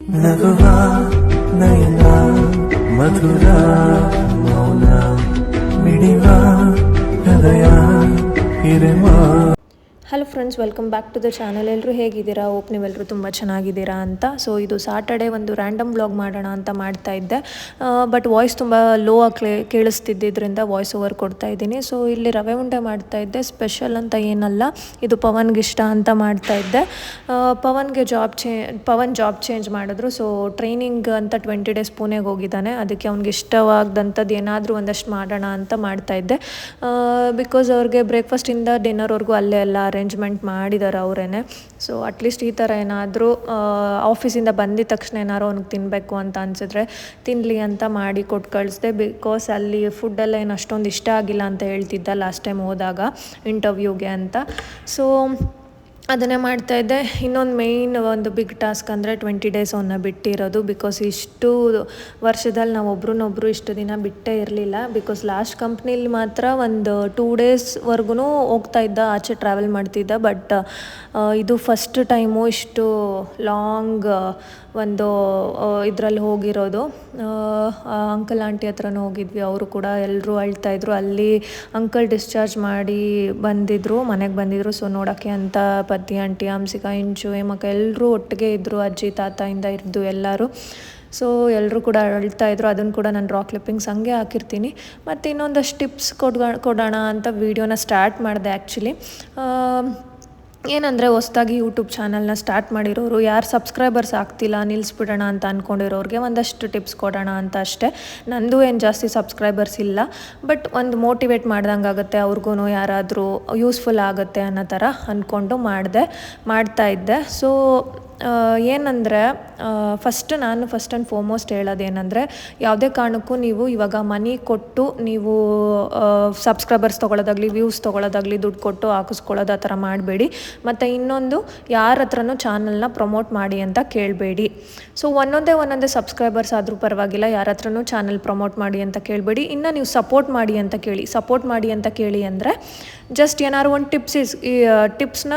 నగువా నయనా మధురా మౌనా మిడివా హృదయా ఇరమా hello friends welcome back to the channel ಎಲ್ಲರೂ ಹೇಗಿದ್ದೀರಾ? ಓಪ್ ನೀವೆಲ್ಲರೂ ತುಂಬ ಚೆನ್ನಾಗಿದ್ದೀರಾ ಅಂತ. ಸೊ ಇದು ಸಾಟರ್ಡೆ ಒಂದು ರ್ಯಾಂಡಮ್ ಬ್ಲಾಗ್ ಮಾಡೋಣ ಅಂತ ಮಾಡ್ತಾ ಇದ್ದೆ. ಬಟ್ ವಾಯ್ಸ್ ತುಂಬ ಲೋ ಆಗಿ ಕೇಳಿಸ್ತಿದ್ದರಿಂದ ವಾಯ್ಸ್ ಓವರ್ ಕೊಡ್ತಾ ಇದ್ದೀನಿ. ಸೊ ಇಲ್ಲಿ ರವೆ ಉಂಡೆ ಮಾಡ್ತಾ ಇದ್ದೆ. ಸ್ಪೆಷಲ್ ಅಂತ ಏನಲ್ಲ, ಇದು ಪವನ್ಗೆ ಇಷ್ಟ ಅಂತ ಮಾಡ್ತಾ ಇದ್ದೆ. ಪವನ್ಗೆ ಜಾಬ್ ಚೇ ಪವನ್ ಜಾಬ್ ಚೇಂಜ್ ಮಾಡಿದ್ರು. ಸೊ ಟ್ರೈನಿಂಗ್ ಅಂತ ಟ್ವೆಂಟಿ ಡೇಸ್ ಪುಣೆಗೆ ಹೋಗಿದ್ದಾನೆ. ಅದಕ್ಕೆ ಅವ್ನಿಗೆ ಇಷ್ಟವಾಗದಂಥದ್ದು ಏನಾದರೂ ಒಂದಷ್ಟು ಮಾಡೋಣ ಅಂತ ಮಾಡ್ತಾ ಇದ್ದೆ. ಬಿಕಾಸ್ ಅವ್ರಿಗೆ ಬ್ರೇಕ್ಫಾಸ್ಟಿಂದ ಡಿನ್ನರ್ವರೆಗೂ ಅಲ್ಲೇ ಎಲ್ಲ ಅರೇಂಜ್ಮೆಂಟ್ ಮಾಡಿದ್ದಾರೆ ಅವರೇನೆ. ಸೊ ಅಟ್ಲೀಸ್ಟ್ ಈ ಥರ ಏನಾದರೂ ಆಫೀಸಿಂದ ಬಂದಿದ ತಕ್ಷಣ ಏನಾದ್ರು ಅವ್ನಿಗೆ ತಿನ್ನಬೇಕು ಅಂತ ಅನಿಸಿದ್ರೆ ತಿನ್ನಲಿ ಅಂತ ಮಾಡಿ ಕೊಟ್ಟು ಕಳಿಸ್ದೆ. ಬಿಕಾಸ್ ಅಲ್ಲಿ ಫುಡ್ಡೆಲ್ಲ ಏನು ಅಷ್ಟೊಂದು ಇಷ್ಟ ಆಗಿಲ್ಲ ಅಂತ ಹೇಳ್ತಿದ್ದ ಲಾಸ್ಟ್ ಟೈಮ್ ಹೋದಾಗ ಇಂಟರ್ವ್ಯೂಗೆ ಅಂತ. ಸೊ ಅದನ್ನೇ ಮಾಡ್ತಾಯಿದ್ದೆ ಇನ್ನೊಂದು ಮೇಯ್ನ್ ಒಂದು ಬಿಗ್ ಟಾಸ್ಕ್ ಅಂದರೆ ಟ್ವೆಂಟಿ ಡೇಸ್ ಅವನ್ನ ಬಿಟ್ಟಿರೋದು. ಬಿಕಾಸ್ ಇಷ್ಟು ವರ್ಷದಲ್ಲಿ ನಾವು ಒಬ್ರನ್ನೊಬ್ರು ಇಷ್ಟು ದಿನ ಬಿಟ್ಟೇ ಇರಲಿಲ್ಲ. ಬಿಕಾಸ್ ಲಾಸ್ಟ್ ಕಂಪ್ನಿಲಿ ಮಾತ್ರ ಒಂದು ಟೂ ಡೇಸ್ವರೆಗೂ ಹೋಗ್ತಾ ಇದ್ದ, ಆಚೆ ಟ್ರಾವೆಲ್ ಮಾಡ್ತಿದ್ದ. ಬಟ್ ಇದು ಫಸ್ಟ್ ಟೈಮು ಇಷ್ಟು ಲಾಂಗ್ ಒಂದು ಇದರಲ್ಲಿ ಹೋಗಿರೋದು. ಅಂಕಲ್ ಆಂಟಿ ಹತ್ರನೂ ಹೋಗಿದ್ವಿ. ಅವರು ಕೂಡ ಎಲ್ಲರೂ ಅಳ್ತಾ ಇದ್ರು. ಅಲ್ಲಿ ಅಂಕಲ್ ಡಿಸ್ಚಾರ್ಜ್ ಮಾಡಿ ಬಂದಿದ್ರು, ಮನೆಗೆ ಬಂದಿದ್ರು. ಸೊ ನೋಡೋಕ್ಕೆ ಅಂತ ಪತಿ ಆಂಟಿ, ಹಂಸಿಕಾ, ಇಂಚು ಹೇಮಕ್ಕ ಎಲ್ಲರೂ ಒಟ್ಟಿಗೆ ಇದ್ದರು ಅಜ್ಜಿ ತಾತಯಿಂದ ಇಂದ ಇದ್ದು ಎಲ್ಲರೂ. ಸೊ ಎಲ್ಲರೂ ಕೂಡ ಅಳ್ತಾ ಇದ್ರು. ಅದನ್ನು ಕೂಡ ನಾನು ರಾಕ್ ಕ್ಲಿಪ್ಪಿಂಗ್ಸ್ ಹಂಗೆ ಹಾಕಿರ್ತೀನಿ. ಮತ್ತು ಇನ್ನೊಂದಷ್ಟು ಟಿಪ್ಸ್ ಕೊಡ್ಗ, ಕೊಡೋಣ ಅಂತ ವೀಡಿಯೋನ ಸ್ಟಾರ್ಟ್ ಮಾಡಿದೆ ಆ್ಯಕ್ಚುಲಿ ಏನಂದರೆ ಹೊಸ್ದಾಗಿ ಯೂಟ್ಯೂಬ್ ಚಾನಲ್ನ ಸ್ಟಾರ್ಟ್ ಮಾಡಿರೋರು, ಯಾರು ಸಬ್ಸ್ಕ್ರೈಬರ್ಸ್ ಆಗ್ತಿಲ್ಲ ನಿಲ್ಲಿಸ್ಬಿಡೋಣ ಅಂತ ಅಂದ್ಕೊಂಡಿರೋರಿಗೆ ಒಂದಷ್ಟು ಟಿಪ್ಸ್ ಕೊಡೋಣ ಅಂತ ಅಷ್ಟೇ. ನಂದು ಏನು ಜಾಸ್ತಿ ಸಬ್ಸ್ಕ್ರೈಬರ್ಸ್ ಇಲ್ಲ ಬಟ್ ಒಂದು ಮೋಟಿವೇಟ್ ಮಾಡ್ದಂಗೆ ಆಗುತ್ತೆ ಅವ್ರಿಗೂ ಯಾರಾದರೂ ಯೂಸ್ಫುಲ್ ಆಗುತ್ತೆ ಅನ್ನೋ ಥರ ಅಂದ್ಕೊಂಡು ಮಾಡಿದೆ, ಮಾಡ್ತಾ ಇದ್ದೆ. ಸೊ ಏನಂದರೆ ಫಸ್ಟ್ ನಾನು ಫಸ್ಟ್ ಆ್ಯಂಡ್ ಫೋಮೋಸ್ಟ್ ಹೇಳೋದೇನೆಂದರೆ, ಯಾವುದೇ ಕಾರಣಕ್ಕೂ ನೀವು ಇವಾಗ ಮನಿ ಕೊಟ್ಟು ನೀವು ಸಬ್ಸ್ಕ್ರೈಬರ್ಸ್ ತೊಗೊಳೋದಾಗಲಿ ವ್ಯೂಸ್ ತೊಗೊಳೋದಾಗಲಿ ದುಡ್ಡು ಕೊಟ್ಟು ಹಾಕಿಸ್ಕೊಳ್ಳೋದು ಆ ಥರ ಮಾಡಬೇಡಿ. ಮತ್ತು ಇನ್ನೊಂದು, ಯಾರ ಹತ್ರನೂ ಚಾನಲ್ನ ಪ್ರಮೋಟ್ ಮಾಡಿ ಅಂತ ಕೇಳಬೇಡಿ. ಸೊ ಒಂದೊಂದೇ ಒಂದೊಂದೇ ಸಬ್ಸ್ಕ್ರೈಬರ್ಸ್ ಆದರೂ ಪರವಾಗಿಲ್ಲ, ಯಾರ ಹತ್ರನೂ ಚಾನಲ್ ಪ್ರಮೋಟ್ ಮಾಡಿ ಅಂತ ಕೇಳಬೇಡಿ. ಇನ್ನು ನೀವು ಸಪೋರ್ಟ್ ಮಾಡಿ ಅಂತ ಕೇಳಿ ಸಪೋರ್ಟ್ ಮಾಡಿ ಅಂತ ಕೇಳಿ ಅಂದರೆ ಜಸ್ಟ್ ಏನಾದ್ರು ಒಂದು ಟಿಪ್ಸ್ ಇಸ್, ಈ ಟಿಪ್ಸ್ನ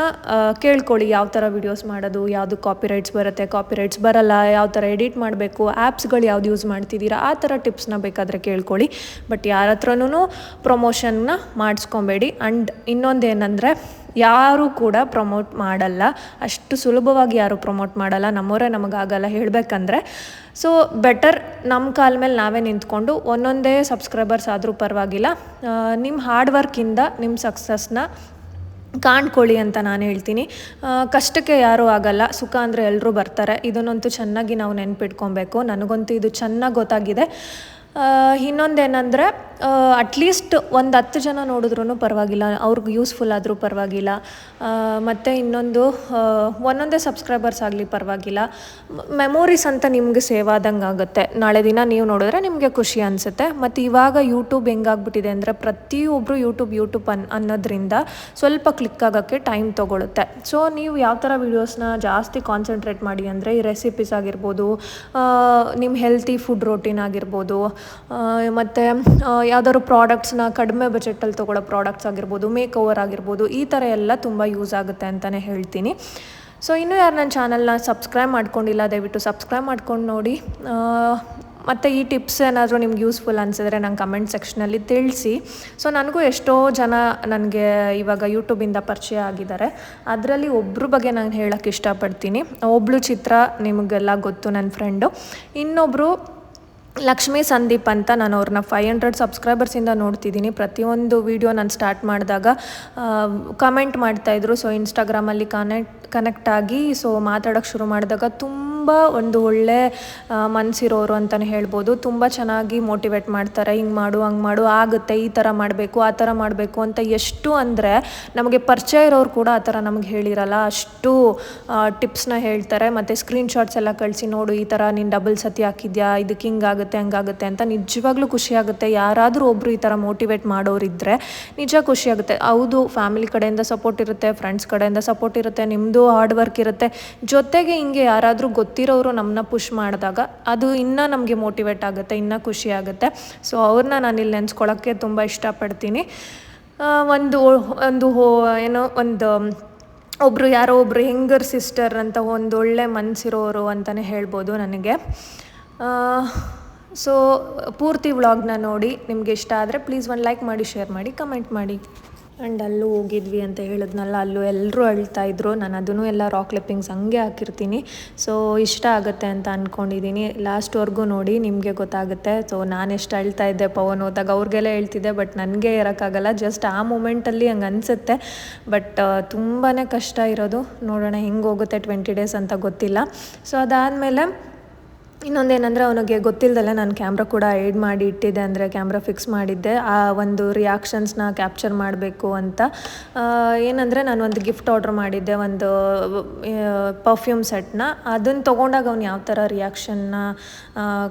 ಕೇಳ್ಕೊಳ್ಳಿ ಯಾವ ಥರ ವೀಡಿಯೋಸ್ ಮಾಡೋದು, ಯಾವುದು ಕಾಪಿರೈಟ್ಸ್ ಬರುತ್ತೆ ಕಾಪಿರೈಟ್ಸ್ ಬರಲ್ಲ, ಯಾವ ಥರ ಎಡಿಟ್ ಮಾಡಬೇಕು ಆ್ಯಪ್ಸ್ಗಳು ಯಾವ್ದು ಯೂಸ್ ಮಾಡ್ತಿದ್ದೀರಾ ಆ ಥರ ಟಿಪ್ಸ್ನ ಬೇಕಾದರೆ ಕೇಳ್ಕೊಳ್ಳಿ. ಬಟ್ ಯಾರ ಹತ್ರನೂ ಪ್ರಮೋಷನ್ನ ಮಾಡಿಸ್ಕೊಬೇಡಿ. ಆ್ಯಂಡ್ ಇನ್ನೊಂದು ಏನಂದರೆ ಯಾರೂ ಕೂಡ ಪ್ರಮೋಟ್ ಮಾಡಲ್ಲ. ಅಷ್ಟು ಸುಲಭವಾಗಿ ಯಾರು ಪ್ರಮೋಟ್ ಮಾಡಲ್ಲ. ನಮ್ಮವರೇ ನಮಗಾಗಲ್ಲ ಹೇಳಬೇಕಂದ್ರೆ. ಸೊ ಬೆಟರ್ ನಮ್ಮ ಕಾಲ ಮೇಲೆ ನಾವೇ ನಿಂತ್ಕೊಂಡು ಒಂದೊಂದೇ ಸಬ್ಸ್ಕ್ರೈಬರ್ಸ್ ಆದರೂ ಪರವಾಗಿಲ್ಲ. ನಿಮ್ಮ ಹಾರ್ಡ್ ವರ್ಕಿಂದ ನಿಮ್ಮ ಸಕ್ಸಸ್ನ ಕಾಣ್ಕೊಳ್ಳಿ ಅಂತ ನಾನು ಹೇಳ್ತೀನಿ. ಕಷ್ಟಕ್ಕೆ ಯಾರೂ ಆಗಲ್ಲ. ಸುಖ ಅಂದರೆ ಎಲ್ಲರೂ ಬರ್ತಾರೆ. ಇದನ್ನಂತೂ ಚೆನ್ನಾಗಿ ನಾವು ನೆನಪಿಟ್ಕೊಬೇಕು. ನನಗಂತೂ ಇದು ಚೆನ್ನಾಗಿ ಗೊತ್ತಾಗಿದೆ. ಇನ್ನೊಂದೇನೆಂದರೆ ಅಟ್ಲೀಸ್ಟ್ ಒಂದು ಹತ್ತು ಜನ ನೋಡಿದ್ರೂ ಪರವಾಗಿಲ್ಲ, ಅವ್ರಿಗೆ ಯೂಸ್ಫುಲ್ ಆದರೂ ಪರವಾಗಿಲ್ಲ. ಮತ್ತು ಇನ್ನೊಂದು ಒಂದೊಂದೇ ಸಬ್ಸ್ಕ್ರೈಬರ್ಸ್ ಆಗಲಿ ಪರವಾಗಿಲ್ಲ. ಮೆಮೊರೀಸ್ ಅಂತ ನಿಮಗೆ ಸೇವ್ ಆದಂಗೆ ಆಗುತ್ತೆ. ನಾಳೆ ದಿನ ನೀವು ನೋಡಿದ್ರೆ ನಿಮಗೆ ಖುಷಿ ಅನಿಸುತ್ತೆ. ಮತ್ತು ಇವಾಗ ಯೂಟ್ಯೂಬ್ ಹೆಂಗಾಗ್ಬಿಟ್ಟಿದೆ ಅಂದರೆ ಪ್ರತಿಯೊಬ್ಬರು ಯೂಟ್ಯೂಬ್ ಯೂಟ್ಯೂಬ್ ಅನ್, ಅನ್ನೋದ್ರಿಂದ ಸ್ವಲ್ಪ ಕ್ಲಿಕ್ ಆಗೋಕ್ಕೆ ಟೈಮ್ ತೊಗೊಳುತ್ತೆ. ಸೊ ನೀವು ಯಾವ ಥರ ವೀಡಿಯೋಸ್ನ ಜಾಸ್ತಿ ಕಾನ್ಸಂಟ್ರೇಟ್ ಮಾಡಿ ಅಂದರೆ ಈ ರೆಸಿಪೀಸ್ ಆಗಿರ್ಬೋದು ನಿಮ್ಮ ಹೆಲ್ತಿ ಫುಡ್ ರೋಟೀನ್ ಆಗಿರ್ಬೋದು ಮತ್ತು ಯಾವ್ದಾದ್ರು ಪ್ರಾಡಕ್ಟ್ಸ್ನ ಕಡಿಮೆ ಬಜೆಟಲ್ಲಿ ತೊಗೊಳ್ಳೋ ಪ್ರಾಡಕ್ಟ್ಸ್ ಆಗಿರ್ಬೋದು ಮೇಕ್ ಓವರ್ ಆಗಿರ್ಬೋದು, ಈ ಥರ ಎಲ್ಲ ತುಂಬ ಯೂಸ್ ಆಗುತ್ತೆ ಅಂತಲೇ ಹೇಳ್ತೀನಿ. ಸೊ ಇನ್ನೂ ಯಾರು ನನ್ನ ಚಾನಲ್ನ ಸಬ್ಸ್ಕ್ರೈಬ್ ಮಾಡ್ಕೊಂಡಿಲ್ಲ, ದಯವಿಟ್ಟು ಸಬ್ಸ್ಕ್ರೈಬ್ ಮಾಡ್ಕೊಂಡು ನೋಡಿ. ಮತ್ತು ಈ ಟಿಪ್ಸ್ ಏನಾದರೂ ನಿಮ್ಗೆ ಯೂಸ್ಫುಲ್ ಅನಿಸಿದ್ರೆ ನಂಗೆ ಕಮೆಂಟ್ ಸೆಕ್ಷನಲ್ಲಿ ತಿಳಿಸಿ. ಸೊ ನನಗೂ ಎಷ್ಟೋ ಜನ ನನಗೆ ಇವಾಗ ಯೂಟ್ಯೂಬಿಂದ ಪರಿಚಯ ಆಗಿದ್ದಾರೆ. ಅದರಲ್ಲಿ ಒಬ್ಬರು ಬಗ್ಗೆ ನಾನು ಹೇಳೋಕ್ಕೆ ಇಷ್ಟಪಡ್ತೀನಿ. ಒಬ್ಳು ಚಿತ್ರ ನಿಮಗೆಲ್ಲ ಗೊತ್ತು ನನ್ನ ಫ್ರೆಂಡು ಇನ್ನೊಬ್ಬರು ಲಕ್ಷ್ಮೀ ಸಂದೀಪ್ ಅಂತ ನಾನು ಅವ್ರನ್ನ ಫೈವ್ ಹಂಡ್ರೆಡ್ ಸಬ್ಸ್ಕ್ರೈಬರ್ಸಿಂದ ನೋಡ್ತಿದ್ದೀನಿ. ಪ್ರತಿಯೊಂದು ವೀಡಿಯೋ ನಾನು ಸ್ಟಾರ್ಟ್ ಮಾಡಿದಾಗ ಕಮೆಂಟ್ ಮಾಡ್ತಾಯಿದ್ರು ಸೊ ಇನ್ಸ್ಟಾಗ್ರಾಮಲ್ಲಿ ಕನೆಕ್ಟ್ ಕನೆಕ್ಟ್ ಆಗಿ ಸೊ ಮಾತಾಡೋಕ್ಕೆ ಶುರು ಮಾಡಿದಾಗ ತುಂಬ ಒಂದು ಒಳ್ಳೆ ಮನಸ್ಸಿರೋರು ಅಂತಲೇ ಹೇಳ್ಬೋದು. ತುಂಬ ಚೆನ್ನಾಗಿ ಮೋಟಿವೇಟ್ ಮಾಡ್ತಾರೆ. ಹಿಂಗೆ ಮಾಡು, ಹಂಗೆ ಮಾಡು, ಆಗುತ್ತೆ, ಈ ಥರ ಮಾಡಬೇಕು, ಆ ಥರ ಮಾಡಬೇಕು ಅಂತ ಎಷ್ಟು ಅಂದರೆ ನಮಗೆ ಪರಿಚಯ ಇರೋರು ಕೂಡ ಆ ಥರ ನಮ್ಗೆ ಹೇಳಿರಲ್ಲ. ಅಷ್ಟು ಟಿಪ್ಸ್ನ ಹೇಳ್ತಾರೆ. ಮತ್ತು ಸ್ಕ್ರೀನ್ಶಾಟ್ಸ್ ಎಲ್ಲ ಕಳಿಸಿ, ನೋಡು, ಈ ಥರ ನೀನು ಡಬಲ್ ಸತಿ ಹಾಕಿದ್ಯಾ ಇದಕ್ಕೆ ಹಿಂಗಾಗುತ್ತೆ ಹಂಗಾಗುತ್ತೆ ಅಂತ ನಿಜವಾಗ್ಲೂ ಖುಷಿಯಾಗುತ್ತೆ. ಯಾರಾದರೂ ಒಬ್ಬರು ಈ ಥರ ಮೋಟಿವೇಟ್ ಮಾಡೋರಿದ್ದರೆ ನಿಜ ಖುಷಿಯಾಗುತ್ತೆ. ಹೌದು ಫ್ಯಾಮಿಲಿ ಕಡೆಯಿಂದ ಸಪೋರ್ಟ್ ಇರುತ್ತೆ ಫ್ರೆಂಡ್ಸ್ ಕಡೆಯಿಂದ ಸಪೋರ್ಟ್ ಇರುತ್ತೆ ನಿಮ್ಮದು ಹಾರ್ಡ್ ವರ್ಕ್ ಇರುತ್ತೆ. ಜೊತೆಗೆ ಹಿಂಗೆ ಯಾರಾದರೂ ಗೊತ್ತಿರೋರು ನಮ್ಮನ್ನ ಪುಷ್ ಮಾಡಿದಾಗ ಅದು ಇನ್ನೂ ನಮಗೆ ಮೋಟಿವೇಟ್ ಆಗುತ್ತೆ, ಇನ್ನೂ ಖುಷಿ ಆಗುತ್ತೆ. ಸೊ ಅವ್ರನ್ನ ನಾನು ಇಲ್ಲಿ ನೆನೆಸ್ಕೊಳ್ಳೋಕ್ಕೆ ತುಂಬ ಇಷ್ಟಪಡ್ತೀನಿ. ಒಂದು ಒಂದು ಹೋ, ಏನೋ ಒಂದು ಒಬ್ಬರು ಯಾರೋ ಒಬ್ಬರು ಹೆಂಗರ್ ಸಿಸ್ಟರ್ ಅಂತ ಒಂದು ಒಳ್ಳೆ ಮನಸ್ಸಿರೋರು ಅಂತಲೇ ಹೇಳ್ಬೋದು ನನಗೆ. ಸೊ ಪೂರ್ತಿ ವ್ಲಾಗ್ನ ನೋಡಿ, ನಿಮ್ಗೆ ಇಷ್ಟ ಆದರೆ ಪ್ಲೀಸ್ ಒಂದು ಲೈಕ್ ಮಾಡಿ ಶೇರ್ ಮಾಡಿ ಕಮೆಂಟ್ ಮಾಡಿ. ಆ್ಯಂಡ್ ಅಲ್ಲೂ ಹೋಗಿದ್ವಿ ಅಂತ ಹೇಳಿದ್ನಲ್ಲ, ಅಲ್ಲೂ ಎಲ್ಲರೂ ಅಳ್ತಾ ಇದ್ರು. ನಾನು ಅದನ್ನು ಎಲ್ಲ ರಾಕ್ ಕ್ಲಿಪ್ಪಿಂಗ್ಸ್ ಹಂಗೆ ಹಾಕಿರ್ತೀನಿ. ಸೊ ಇಷ್ಟ ಆಗುತ್ತೆ ಅಂತ ಅಂದ್ಕೊಂಡಿದ್ದೀನಿ ಲಾಸ್ಟ್ವರೆಗೂ ನೋಡಿ, ನಿಮಗೆ ಗೊತ್ತಾಗುತ್ತೆ. ಸೊ ನಾನು ಎಷ್ಟು ಅಳ್ತಾ ಇದ್ದೆ ಪವನ್ ಹೋದಾಗ. ಅವ್ರಿಗೆಲ್ಲ ಹೇಳ್ತಿದ್ದೆ ಬಟ್ ನನಗೆ ಇರೋಕ್ಕಾಗಲ್ಲ. ಜಸ್ಟ್ ಆ ಮೂಮೆಂಟಲ್ಲಿ ಹಂಗೆ ಅನಿಸುತ್ತೆ. ಬಟ್ ತುಂಬಾ ಕಷ್ಟ ಇರೋದು. ನೋಡೋಣ ಹೆಂಗೆ ಹೋಗುತ್ತೆ ಟ್ವೆಂಟಿ ಡೇಸ್ ಅಂತ ಗೊತ್ತಿಲ್ಲ. ಸೊ ಅದಾದಮೇಲೆ ಇನ್ನೊಂದೇನೆಂದರೆ ಅವನಿಗೆ ಗೊತ್ತಿಲ್ಲದಲ್ಲ ನಾನು ಕ್ಯಾಮ್ರಾ ಕೂಡ ಏಡ್ ಮಾಡಿ ಇಟ್ಟಿದ್ದೆ, ಅಂದರೆ ಕ್ಯಾಮ್ರಾ ಫಿಕ್ಸ್ ಮಾಡಿದ್ದೆ. ಆ ಒಂದು ರಿಯಾಕ್ಷನ್ಸ್ನ ಕ್ಯಾಪ್ಚರ್ ಮಾಡಬೇಕು ಅಂತ. ಏನಂದರೆ ನಾನು ಒಂದು ಗಿಫ್ಟ್ ಆರ್ಡ್ರ್ ಮಾಡಿದ್ದೆ, ಒಂದು ಪರ್ಫ್ಯೂಮ್ ಸೆಟ್ನ ಅದನ್ನು ತೊಗೊಂಡಾಗ ಅವ್ನು ಯಾವ ಥರ ರಿಯಾಕ್ಷನ್ನ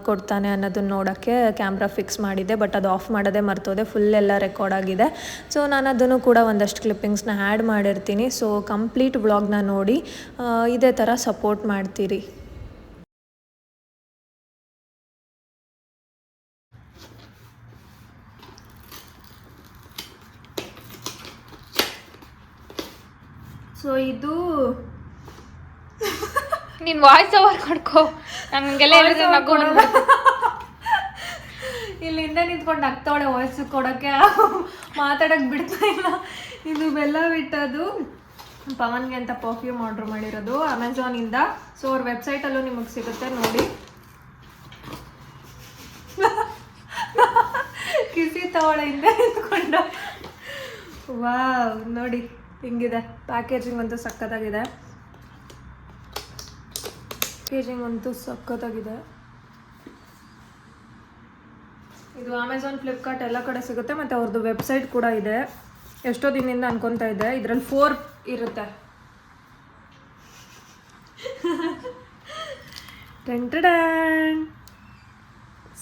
ಕೊಡ್ತಾನೆ ಅನ್ನೋದನ್ನ ನೋಡೋಕ್ಕೆ ಕ್ಯಾಮ್ರಾ ಫಿಕ್ಸ್ ಮಾಡಿದ್ದೆ ಬಟ್ ಅದು ಆಫ್ ಮಾಡೋದೇ ಮರ್ತೋದೆ ಫುಲ್ ಎಲ್ಲ ರೆಕಾರ್ಡ್ ಆಗಿದೆ. ಸೊ ನಾನು ಅದನ್ನು ಕೂಡ ಒಂದಷ್ಟು ಕ್ಲಿಪ್ಪಿಂಗ್ಸ್ನ ಆ್ಯಡ್ ಮಾಡಿರ್ತೀನಿ. ಸೊ ಕಂಪ್ಲೀಟ್ ವ್ಲಾಗ್ನ ನೋಡಿ ಇದೇ ಥರ ಸಪೋರ್ಟ್ ಮಾಡ್ತೀರಿ. ಸೊ ಇದು ನೀನ್ ವಾಯ್ಸ್ ಓವರ್ ಕೊಡ್ಕೋ ನಂಗೆಲ್ಲ ಹೇಳಿದ್ರೆ ನಗು ಬಂದ್ಬಿಡುತ್ತೆ. ಇಲ್ಲಿಂದ ನಿಂತ್ಕೊಂಡು ನಗ್ತಾವಳೆ ವಾಯ್ಸ್ ಕೊಡೋಕ್ಕೆ. ಮಾತಾಡಕ್ಕೆ ಬಿಡ್ತಾ ಇಲ್ಲ. ಇದು ಬೆಲ್ಲ ಬಿಟ್ಟದು ಪವನ್ಗೆ ಅಂತ ಪರ್ಫ್ಯೂಮ್ ಆರ್ಡ್ರ್ ಮಾಡಿರೋದು ಅಮೆಝಾನಿಂದ ಸೊ ಅವ್ರ ವೆಬ್ಸೈಟಲ್ಲೂ ನಿಮಗೆ ಸಿಗುತ್ತೆ ನೋಡಿ. ಕಿಸಿ ತವಳೆ ಹಿಂದೆ ನಿಂತ್ಕೊಂಡು. ವಾವ್ ನೋಡಿ. ಹಿಂಗಿದೆ. ಪ್ಯಾಕೇಜಿಂಗ್ ಅಂತೂ ಸಕ್ಕತ್ತಾಗಿದೆ ಪ್ಯಾಕೇಜಿಂಗ್ ಅಂತೂ ಸಕ್ಕತ್ತಾಗಿದೆ ಇದು ಅಮೆಝಾನ್ ಫ್ಲಿಪ್ಕಾರ್ಟ್ ಎಲ್ಲ ಕಡೆ ಸಿಗುತ್ತೆ, ಮತ್ತು ಅವ್ರದ್ದು ವೆಬ್ಸೈಟ್ ಕೂಡ ಇದೆ. ಎಷ್ಟೋ ದಿನದಿಂದ ಅನ್ಕೊತಾ ಇದೆ. ಇದರಲ್ಲಿ ಫೋರ್ ಇರುತ್ತೆ.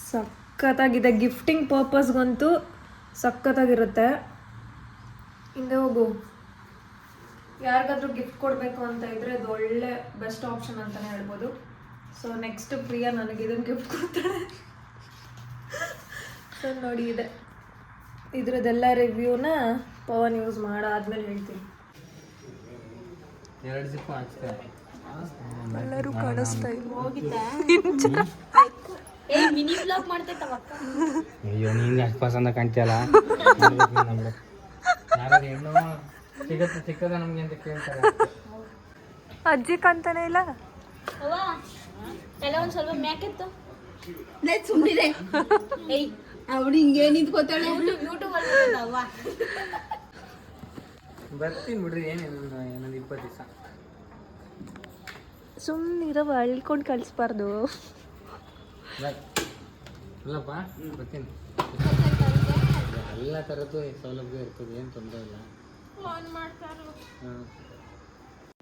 ಸಖತ್ತಾಗಿದೆ. ಗಿಫ್ಟಿಂಗ್ ಪರ್ಪಸ್ಗಂತೂ ಸಖತ್ತಾಗಿರುತ್ತೆ. ಹಿಂದೆ ಹೋಗು. ಯಾರಿಗಾದ್ರೂ ಗಿಫ್ಟ್ ಕೊಡಬೇಕು ಅಂತ ಇದ್ರೆ ಇದು ಒಳ್ಳೆ ಬೆಸ್ಟ್ ಆಪ್ಷನ್ ಅಂತಲೇ ಹೇಳ್ಬೋದು. ಸೊ ನೆಕ್ಸ್ಟ್ ಪ್ರಿಯಾ ನನಗೆ ಇದನ್ನು ಗಿಫ್ಟ್ ಕೊಡ್ತಾಳೆ. ಸೊ ನೋಡಿ ಇದೆ. ಇದ್ರದ್ದೆಲ್ಲ ರಿವ್ಯೂನ ಪವನ್ ಯೂಸ್ ಮಾಡಾದ್ಮೇಲೆ ಹೇಳ್ತೀನಿ. ಎಲ್ಲರೂ ಕಾಣಿಸ್ತಾ ಇಲ್ಲ. ಅಯ್ಯೋ ನೀನು ಅಷ್ಟು ಪಸಂದ ಕಾಣ್ತೀಯಲ್ಲ? ಸಿಗತ್ತೆ ಸಿಕ್ಕದ ನಮ್ಗೆ ಅಂತ ಕೇಳ್ತಾರೆ. ಅಜ್ಜಿ ಕಾಣ್ತಾನೆ ಇಲ್ಲ? ಎಲ್ಲ ಒಂದ್ ಸ್ವಲ್ಪ ಮ್ಯಾಕೆತ್ತು ಸುಮ್ಮನೆ ಏಯ್. ಅವಳು ಹಿಂಗೆ ನಿಂತ್ಕೋತಾಳೆ. ಯೂಟ್ಯೂಬ್ ಅಲ್ಲಿ ಅವ್ವ. ಬರ್ತೀನಿ ಬಿಡ್ರಿ ಏನೇನು ಏನೊಂದು ಇಪ್ಪತ್ತು ದಿವಸ. ಸುಮ್ಮನಿರವ ಅಳ್ಕೊಂಡು ಕಳಿಸ್ಬಾರ್ದು. ಇಲ್ಲಪ್ಪ ಬರ್ತೀನಿ. ಎಲ್ಲ ಥರದ್ದು ಸೌಲಭ್ಯ ಇರ್ತದೆ ಏನು ತೊಂದರೆ ಇಲ್ಲ. ಹಾಂ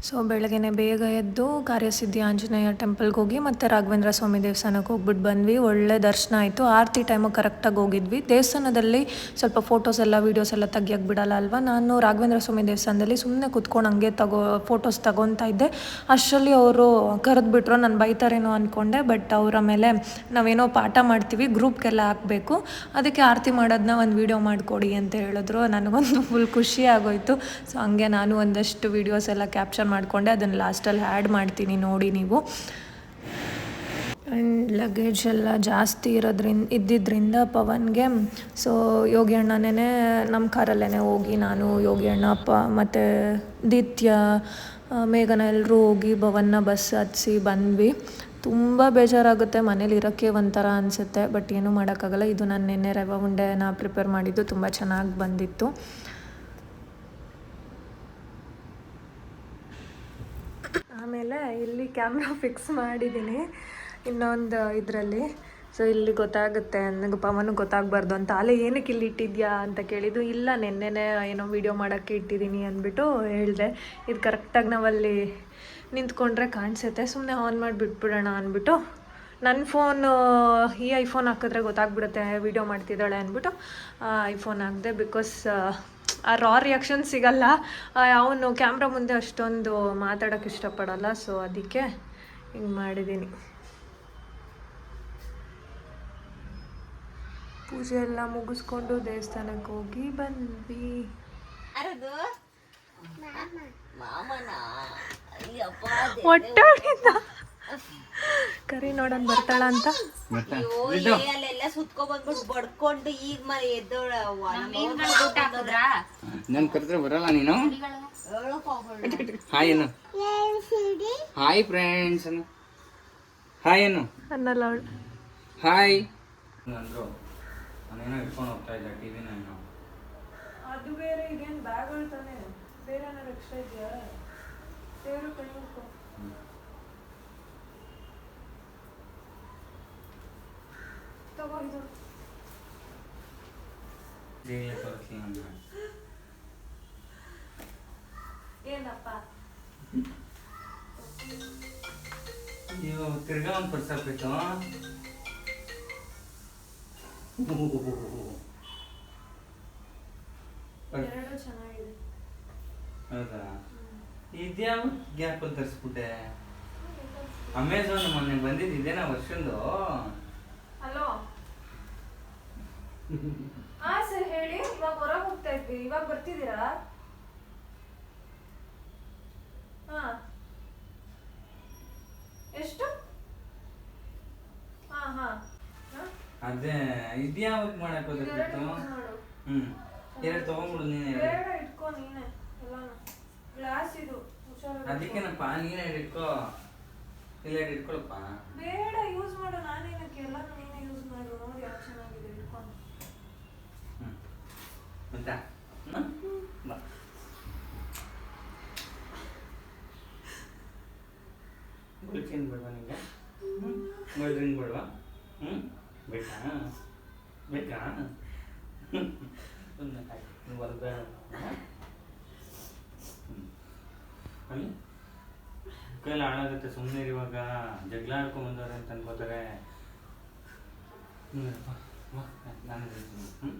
ಸೊ ಬೆಳಗ್ಗೆನೆ ಬೇಗ ಎದ್ದು ಕಾರ್ಯಸಿದ್ಧಿ ಆಂಜನೇಯ ಟೆಂಪಲ್ಗೆ ಹೋಗಿ ಮತ್ತು ರಾಘವೇಂದ್ರ ಸ್ವಾಮಿ ದೇವಸ್ಥಾನಕ್ಕೆ ಹೋಗ್ಬಿಟ್ಟು ಬಂದ್ವಿ. ಒಳ್ಳೆ ದರ್ಶನ ಆಯಿತು. ಆರತಿ ಟೈಮಿಗೆ ಕರೆಕ್ಟಾಗಿ ಹೋಗಿದ್ವಿ. ದೇವಸ್ಥಾನದಲ್ಲಿ ಸ್ವಲ್ಪ ಫೋಟೋಸ್ ಎಲ್ಲ ವೀಡಿಯೋಸ್ ಎಲ್ಲ ತೆಗಿಯೋಕ್ಕೆ ಬಿಡಲ್ಲ ಅಲ್ವಾ? ನಾನು ರಾಘವೇಂದ್ರ ಸ್ವಾಮಿ ದೇವಸ್ಥಾನದಲ್ಲಿ ಸುಮ್ಮನೆ ಕುತ್ಕೊಂಡು ಹಂಗೆ ತಗೋ ಫೋಟೋಸ್ ತಗೊತಾ ಇದ್ದೆ. ಅಷ್ಟರಲ್ಲಿ ಅವರು ಕರೆದ್ಬಿಟ್ರು. ನಾನು ಬೈತಾರೇನೋ ಅಂದ್ಕೊಂಡೆ ಬಟ್ ಅವರ ಮೇಲೆ ನಾವೇನೋ ಪಾಠ ಮಾಡ್ತೀವಿ ಗ್ರೂಪ್ಗೆಲ್ಲ ಹಾಕಬೇಕು. ಅದಕ್ಕೆ ಆರತಿ ಮಾಡೋದನ್ನ ಒಂದು ವೀಡಿಯೋ ಮಾಡಿಕೊಡಿ ಅಂತ ಹೇಳಿದ್ರು. ನನಗೊಂದು ಫುಲ್ ಖುಷಿ ಆಗೋಯ್ತು. ಸೊ ಹಂಗೆ ನಾನು ಒಂದಷ್ಟು ವೀಡಿಯೋಸ್ ಎಲ್ಲ ಕ್ಯಾಪ್ಚರ್ ಮಾಡಿಕೊಂಡೆ, ಅದನ್ನು ಲಾಸ್ಟಲ್ಲಿ ಆ್ಯಡ್ ಮಾಡ್ತೀನಿ ನೋಡಿ ನೀವು. ಆ್ಯಂಡ್ ಲಗೇಜ್ ಎಲ್ಲ ಜಾಸ್ತಿ ಇರೋದ್ರಿಂದ ಇದ್ದಿದ್ದರಿಂದ ಪವನ್ಗೆ ಸೊ ಯೋಗಿ ಅಣ್ಣನೇ ನಮ್ಮ ಕಾರಲ್ಲೇ ಹೋಗಿ ನಾನು, ಯೋಗಿ ಅಣ್ಣ, ಅಪ್ಪ, ಮತ್ತು ದಿತ್ಯ ಮೇಘನ ಎಲ್ಲರೂ ಹೋಗಿ ಪವನ್ನ ಬಸ್ ಹತ್ಸಿ ಬಂದ್ವಿ. ತುಂಬ ಬೇಜಾರಾಗುತ್ತೆ, ಮನೇಲಿ ಇರೋಕ್ಕೆ ಒಂಥರ ಅನಿಸುತ್ತೆ, ಬಟ್ ಏನೂ ಮಾಡೋಕ್ಕಾಗಲ್ಲ. ಇದು ನಾನು ನಿನ್ನೆ ರವೆ ಉಂಡೆನ ಪ್ರಿಪೇರ್ ಮಾಡಿದ್ದು, ತುಂಬ ಚೆನ್ನಾಗಿ ಬಂದಿತ್ತು. ಆಮೇಲೆ ಇಲ್ಲಿ ಕ್ಯಾಮ್ರಾ ಫಿಕ್ಸ್ ಮಾಡಿದ್ದೀನಿ ಇನ್ನೊಂದು ಇದರಲ್ಲಿ. ಸೊ ಇಲ್ಲಿ ಗೊತ್ತಾಗುತ್ತೆ, ನನಗೆ ಪವನು ಗೊತ್ತಾಗಬಾರ್ದು ಅಂತ. ಅಲ್ಲೇ ಏನಕ್ಕೆ ಇಲ್ಲಿ ಇಟ್ಟಿದ್ಯಾ ಅಂತ ಕೇಳಿದ್ದು, ಇಲ್ಲ, ನೆನ್ನೆನೇ ಏನೋ ವೀಡಿಯೋ ಮಾಡೋಕ್ಕೆ ಇಟ್ಟಿದ್ದೀನಿ ಅಂದ್ಬಿಟ್ಟು ಹೇಳಿದೆ. ಇದು ಕರೆಕ್ಟಾಗಿ ನಾವಲ್ಲಿ ನಿಂತ್ಕೊಂಡ್ರೆ ಕಾಣಿಸುತ್ತೆ. ಸುಮ್ಮನೆ ಆನ್ ಮಾಡಿ ಬಿಟ್ಬಿಡೋಣ ಅಂದ್ಬಿಟ್ಟು. ನನ್ನ ಫೋನು ಈ ಐಫೋನ್ ಹಾಕಿದ್ರೆ ಗೊತ್ತಾಗ್ಬಿಡುತ್ತೆ ವೀಡಿಯೋ ಮಾಡ್ತಿದ್ದಾಳೆ ಅಂದ್ಬಿಟ್ಟು ಐಫೋನ್ ಹಾಕಿದೆ ಬಿಕಾಸ್ ರಾ ರಿಯಾಕ್ಷನ್ ಸಿಗಲ್ಲ. ಅವನು ಕ್ಯಾಮ್ರಾ ಮುಂದೆ ಅಷ್ಟೊಂದು ಮಾತಾಡೋಕ್ಕೆ ಇಷ್ಟಪಡಲ್ಲ ಸೊ ಅದಕ್ಕೆ ಹಿಂಗೆ ಮಾಡಿದ್ದೀನಿ ಪೂಜೆ ಎಲ್ಲ ಮುಗಿಸ್ಕೊಂಡು ದೇವಸ್ಥಾನಕ್ಕೆ ಹೋಗಿ ಬಂದ್ವಿ. ಮಾಮನಾ. ಅಯ್ಯಪ್ಪ ಒಟ್ಟಾಡಿದ ಕರಿ ನೋಡನ್ ಬರ್ತಾಳ ಅಂತ. ಅಲ್ಲೆಲ್ಲ ಸುತ್ಕೊ ಬಂದ್ಬಿಟ್ಟು ಬಡ್ಕೊಂಡು ಈಗ ಮ ಎದ್ದೋಳ ನಾನು ಕರೆದ್ರೆ ಬರಲ್ಲ ನೀನು? ಹಾಯ್ ಏನು ಹಾಯ್ ಫ್ರೆಂಡ್ಸ್ ಅನ್ನು. ಹಾಯ್ ಏನು ಅನ್ನಲ್ಲ ಅವಳು. ಹಾಯ್. ಅಂದ್ರು ನಾನೇನೋ ಇಟ್ಕೊಂಡು ಹೋಗ್ತಾ ಇದ್ದೆ ಟಿವಿನ ಏನೋ. ಅದು ಬೇರೆ ಇದೇನು ಬ್ಯಾಗ್ ತಾನೆ ಬೇರೆ ಏನಾದ್ರು ಎಕ್ಸ್ಟ್ರಾ ಇದೆಯಾ? ಸೇರು ಕೈ ಮುಗ್ಕೊ. ತಗೋ ಇದು ಜೈಲಿಗೆ ತೋರಿಸ್ಲಿ ನನ್ನ ಏನಪ್ಪ? ಅಯ್ಯೋ ತಿರ್ಗಾ ಒಂದು ಪರ್ಸಾಕ್ಬಿಟ್ಟು ಎರಡು ಚೆನ್ನಾಗಿದೆ. ಹೌದಾ? ಇದ್ಯಾವ ಗ್ಯಾಪ್ ಅಲ್ಲಿ ತರಿಸ್ಬಿಟ್ಟೆ? ಅಮೆಝಾನ್ ಮೊನ್ನೆ ಬಂದಿದ್ದು ಇದೇನಾ ವರ್ಷಂದು? ಹಾ ಸರ್ ಹೇಳಿ ಇವಾಗ ಹೊರಗೆ ಹೋಗ್ತಾ ಇದ್ವಿ. ಇವಾಗ ಬರ್ತಿದ್ದೀರಾ? ಹಾ. ಎಷ್ಟು? ಹಾ ಹಾ? ಅದೇ ಇದ್ಯಾವ ಮಾಡಕ್ ಇದೆರಡು ಹೋಗಿತ್ತು use ಮಾಡು. ಹ್ಮ್. ಎರಡು ತಗೊಂಡ್ಬಿಡು ನೀನೆ ಬೇಡ ಇಟ್ಕೋ ನೀನೆ ಎಲ್ಲಾನು. ಗ್ಲಾಸ್ ಇದು ಹುಷಾರು ಅದಕ್ಕೇನಪ್ಪ ನೀನೇ ಇಟ್ಕೋ. ಇಲ್ಲ ಇಟ್ಕೊಳಪ್ಪ. ಬೇಡ ಯೂಸ್ ಮಾಡು. ನಾನೇನಕ್ಕೆ? ಎಲ್ಲಾನು ನೀನೇ ಯೂಸ್ ಮಾಡು. ನೋಡಿ ಯಾವ ಚೆನ್ನಾಗಿದೆ ಬಾ. ಗುಲ್ಚೇನ್ ಬೇಡವಾ ಹ್ಞೂ ಗೋಲ್ಡ್ ಬೇಡವಾ ಹ್ಞೂ ಬೇಕಾ? ಬೇಕಾ? ಸುಮ್ಮನೆ ಕಾಯಿ ಹ್ಞೂ ಅಲ್ಲಿ? ಕೈಲಿ ಹಾಳಾಗುತ್ತೆ ಸುಮ್ಮನೆ ಇರುವಾಗ ಜಗಳ ಆಡ್ಕೊಂಡ್ ಬಂದವ್ರೆ ಅಂತ ಅನ್ಕೋತಾರೆ. ಹ್ಞೂ ನಾನು ಹ್ಞೂ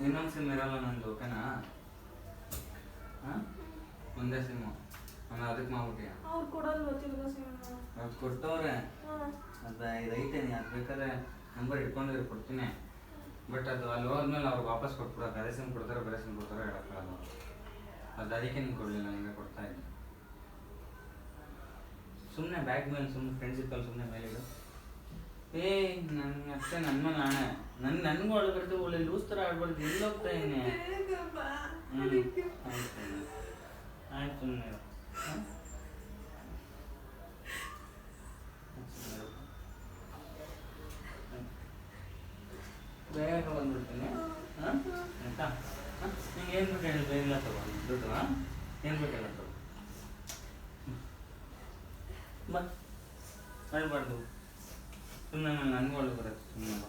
ಇನ್ನೊಂದು ಸಿಮ್ ಇರಲ್ಲ ನಂದು ಓಕೆನಾ ಒಂದೇ ಸಿಮ್ಮು ನಾನು ಅದಕ್ಕೆ ಮಾಡ್ಬಿಟ್ಟಿಯ ಅದು ಕೊಟ್ಟವ್ರೆ ಅದು ಇದೈತೆ ನೀ ಅದು ಬೇಕಾದ್ರೆ ನಂಬರ್ ಇಟ್ಕೊಂಡಿದ್ರೆ ಕೊಡ್ತೀನಿ ಬಟ್ ಅದು ಅಲ್ಲಿ ಹೋದ್ಮೇಲೆ ಅವ್ರಿಗೆ ವಾಪಸ್ ಕೊಟ್ಬಿಡೋಕೆ ಅದೇ ಸಿಮ್ ಕೊಡ್ತಾರೆ ಬೇರೆ ಸಿಮ್ ಕೊಡ್ತಾರೆ ಹೇಳೋಕ್ಕಾಗಲ್ಲ ಅದು ಅದಕ್ಕೆ ನಿಂಗೆ ಕೊಡಲಿಲ್ಲ ನನಗೆ ಕೊಡ್ತಾ ಇದ್ದೆ ಸುಮ್ಮನೆ ಬ್ಯಾಗ್ ಮೇಲೆ ಸುಮ್ಮನೆ ಫ್ರೆಂಡ್ಸಿಪ್ಪಲ್ಲಿ ಸುಮ್ಮನೆ ಮೇಲಿಡು ಏ ನನ್ನ ಅಷ್ಟೇ ನನ್ನ ಮೇಲೆ ನಾಣೆ ನನ್ ನನ್ಗೂ ಆಡ್ಬಾರ್ದು ಒಳ್ಳೆ ಲೂಸ್ ಥರ ಆಡ್ಬಾರ್ದು. ಎಲ್ಲಿ ಹೋಗ್ತಾ ಇದ್ದೀನಿ ಆಯ್ತು ಸುಮ್ಮನೆ ಬೇಗ ಬಂದ್ಬಿಡ್ತೀನಿ. ಹಾಂ? ಆಯ್ತಾ? ಹಾಂ? ನಿಂಗೆ ಏನು ಬೇಕು ಹೇಳಿ ಇಲ್ಲ ತಗೊಂಡು ದುಡ್ಡು ಹಾಂ? ಏನು ಬೇಕೆಲ್ಲ ತಗೋ ಬಾ ಅಳ್ಬಾರ್ದು ಸುಮ್ಮನೆ ಆಮೇಲೆ ನನಗೂ ಅಳು ಬರುತ್ತೆ ಸುಮ್ಮನೆ ಬಾ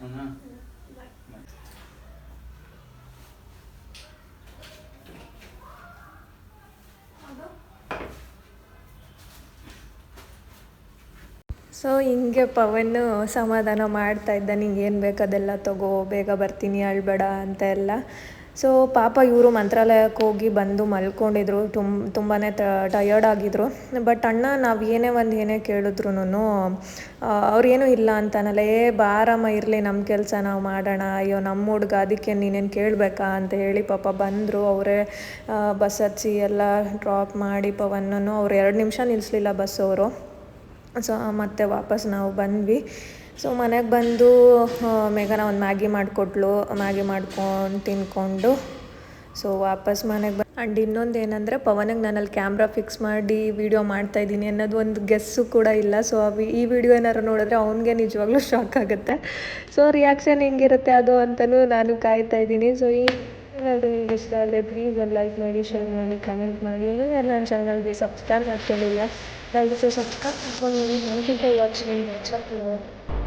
ಹೌದಾ ಸೊ ಹಿಂಗೆ ಪವನ್ ಸಮಾಧಾನ ಮಾಡ್ತಾ ಇದ್ದ, ನಿಂಗೆ ಏನು ಬೇಕು ಅದೆಲ್ಲ ತಗೋ, ಬೇಗ ಬರ್ತೀನಿ, ಅಳ್ಬೇಡ ಅಂತ ಎಲ್ಲ. ಸೊ ಪಾಪ ಇವರು ಮಂತ್ರಾಲಯಕ್ಕೆ ಹೋಗಿ ಬಂದು ಮಲ್ಕೊಂಡಿದ್ರು ತುಂಬ ತುಂಬಾ ಟಯರ್ಡ್ ಆಗಿದ್ರು. ಬಟ್ ಅಣ್ಣ ನಾವು ಏನೇ ಒಂದು ಏನೇ ಕೇಳಿದ್ರು ಅವ್ರೇನು ಇಲ್ಲ ಅಂತಾನಲ್ಲ, ಏ, ಬಾರಮ್ಮ, ಇರಲಿ ನಮ್ಮ ಕೆಲಸ ನಾವು ಮಾಡೋಣ. ಅಯ್ಯೋ ನಮ್ಮ ಹುಡ್ಗ ಅದಕ್ಕೆ ನೀನೇನು ಕೇಳಬೇಕಾ? ಅಂತ ಹೇಳಿ ಪಾಪ ಬಂದರು. ಅವರೇ ಬಸ್ ಹಚ್ಚಿ ಎಲ್ಲ ಡ್ರಾಪ್ ಮಾಡಿ ಪವನ್ನೂ ಅವ್ರು ಎರಡು ನಿಮಿಷ ನಿಲ್ಲಿಸ್ಲಿಲ್ಲ ಬಸ್ ಅವರು. ಸೊ ಮತ್ತೆ ವಾಪಸ್ ನಾವು ಬಂದ್ವಿ. ಸೊ, ಮನೆಗೆ ಬಂದು ಮೇಘನ ಒಂದು ಮ್ಯಾಗಿ ಮಾಡಿಕೊಟ್ಲು. ಮ್ಯಾಗಿ ಮಾಡ್ಕೊಂಡು ತಿನ್ಕೊಂಡು, ಸೊ, ವಾಪಸ್ ಮನೆಗೆ ಬಂದು ಆ್ಯಂಡ್ ಇನ್ನೊಂದು ಏನಂದರೆ, ಪವನಿಗೆ ನಾನು ಅಲ್ಲಿ ಕ್ಯಾಮ್ರಾ ಫಿಕ್ಸ್ ಮಾಡಿ ವೀಡಿಯೋ ಮಾಡ್ತಾಯಿದ್ದೀನಿ ಅನ್ನೋದು ಒಂದು ಗೆಸ್ಸು ಕೂಡ ಇಲ್ಲ. ಸೊ, ಅವು, ಈ ವಿಡಿಯೋ ಏನಾದ್ರು ನೋಡಿದ್ರೆ ಅವ್ನಿಗೆ ನಿಜವಾಗ್ಲೂ ಶಾಕ್ ಆಗುತ್ತೆ. ಸೊ ರಿಯಾಕ್ಷನ್ ಹೆಂಗಿರುತ್ತೆ ಅದು ಅಂತಲೂ ನಾನು ಕಾಯ್ತಾ ಇದ್ದೀನಿ. ಸೊ, ಈ ಇಷ್ಟ ಆದರೆ ಪ್ಲೀಸ್ ಲೈಕ್ ಮಾಡಿ ಶೇರ್ ಮಾಡಿ ಕಮೆಂಟ್ ಮಾಡಿ. ನನ್ನ ಚಾನಲ್ಗೆ ಸಬ್ಸ್ಕ್ರೈಬ್ ಮಾಡ್ಕೊಂಡಿಲ್ಲ 나 이거 그래서 부탁한 거는 이렇게 해가지고 이거 찍었던 거.